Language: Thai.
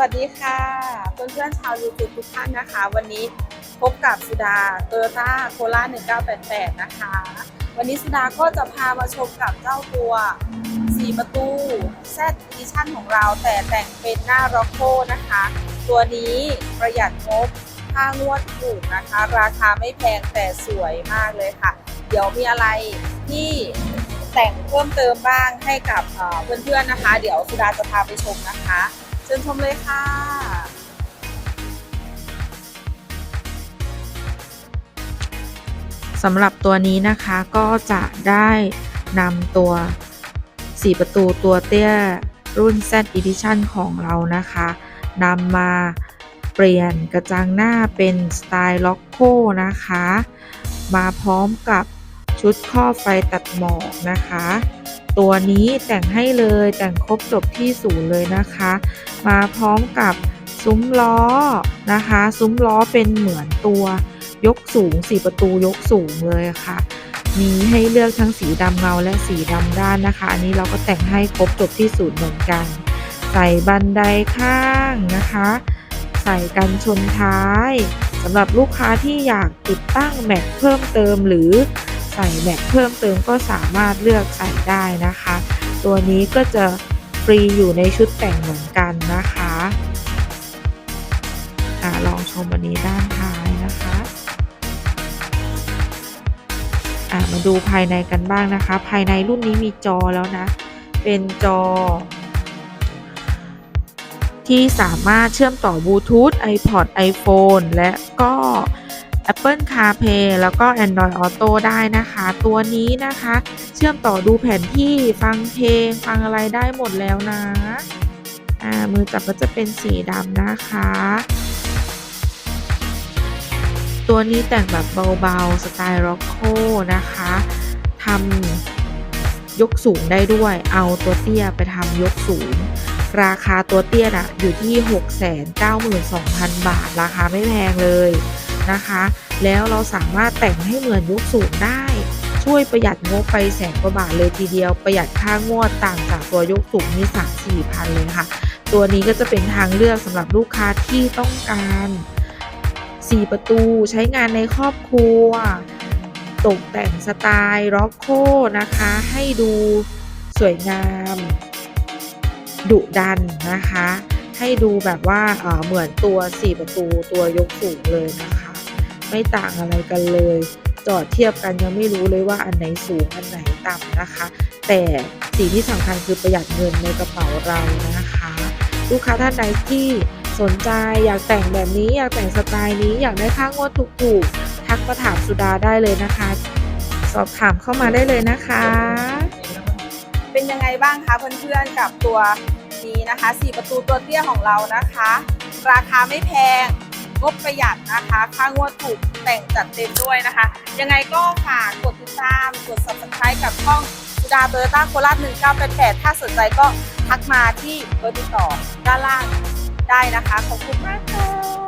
วัสดีค่ะเพื่อนๆชาวยูทูบทุกท่านนะคะ วันนี้พบกับสุดาโตโยต้าโคล่า1988 นะคะ วันนี้สุดาก็จะพามาชมกับเจ้าตัว 4 ประตู Z Edition ของเราแต่แต่งเป็นหน้าร็อกโคนะคะ ตัวนี้ประหยัดงบค่างวดถูกนะคะ ราคาไม่แพงแต่สวยมากเลยค่ะ เดี๋ยวมีอะไรที่แต่งเพิ่มเติมบ้างให้กับเพื่อนๆนะคะ เดี๋ยวสุดาจะพาไปชมนะคะ เชิญชมเลยค่ะ สำหรับตัวนี้นะคะก็จะได้นำตัว 4 ประตูตัวเตี้ยรุ่น Z Edition ของเรานะคะนำมาเปลี่ยนกระจังหน้าเป็นสไตล์ล็อกโคนะคะ มาพร้อมกับ ชุดครอบไฟตัดหมอกนะคะ ตัวนี้แต่งให้เลยแต่งครบจบที่ศูนย์เลยนะคะ มาพร้อมกับซุ้มล้อนะคะ ซุ้มล้อเป็นเหมือนตัวยกสูง4ประตูยกสูงเลยค่ะ มีให้เลือกทั้งสีดำเงาและสีดำด้านนะคะ อันนี้เราก็แต่งให้ครบจบที่ศูนย์เหมือนกัน ใส่บันไดข้างนะคะ ใส่กันชนท้ายสำหรับลูกค้าที่อยากติดตั้งแม็กเพิ่มเติมหรือ ใส่แม็กเพิ่มเติมก็สามารถเลือกใส่ได้นะคะ ตัวนี้ก็จะฟรีอยู่ในชุดแต่งเหมือนกันนะคะอะลองชมอันนี้ด้านท้ายนะคะอะมาดูภายในกันบ้างนะคะ ภายในรุ่นนี้มีจอแล้วนะ เป็นจอ ที่สามารถเชื่อมต่อบลูทูธ iPod iPhone และก็ Apple CarPlay แล้วก็ Android Auto ได้นะคะ ตัวนี้นะคะ เชื่อมต่อดูแผนที่ฟังเพลง ฟังอะไรได้หมดแล้วนะมือจับก็จะเป็นสีดำนะคะ ตัวนี้แต่งแบบเบาๆ สไตล์ร็อกโคนะคะทำยกสูงได้ด้วย เอาตัวเตี้ยไปทำยกสูงราคาตัวเตี้ยนะอยู่ที่ 692,000 บาท ราคาไม่แพงเลย นะคะ แล้วเราสามารถแต่งให้เหมือนยกสูงได้ ช่วยประหยัดงบไปแสนกว่าบาทเลยทีเดียว ประหยัดค่างวดต่างจากตัวยกสูงนี่สามสี่พันเลยค่ะ ตัวนี้ก็จะเป็นทางเลือกสำหรับลูกค้าที่ต้องการ 4 ประตูใช้งานในครอบครัว ตกแต่งสไตล์ร็อกโคนะคะ ให้ดูสวยงาม ดุดันนะคะให้ดูแบบว่าเอ่อเหมือนตัว 4 ประตูตัวยกสูงเลยนะคะ ไม่ต่างอะไรกันเลย จอดเทียบกันยังไม่รู้เลยว่าอันไหนสูงอันไหนต่ำนะคะ แต่สิ่งที่สำคัญคือประหยัดเงินในกระเป๋าเรานะคะ ลูกค้าท่านใดที่สนใจอยากแต่งแบบนี้อยากแต่งสไตล์นี้อยากได้ค่างวดถูกๆทักมาถามสุดาได้เลยนะคะ สอบถามเข้ามาได้เลยนะคะ เป็นยังไงบ้างคะเพื่อนๆกับตัวนี้นะคะ 4 ประตูตัวเตี้ยของเรานะคะ ราคาไม่แพง งบประหยัดนะคะ ค่างวดถูกแต่งจัดเต็มด้วยนะคะ ยังไงก็ฝากกดติดตาม กด subscribe กับช่องสุดาเบอร์ต้าโคราช1988 ถ้าสนใจก็ทักมาที่เบอร์ติดต่อด้านล่างได้นะคะ ขอบคุณมากค่ะ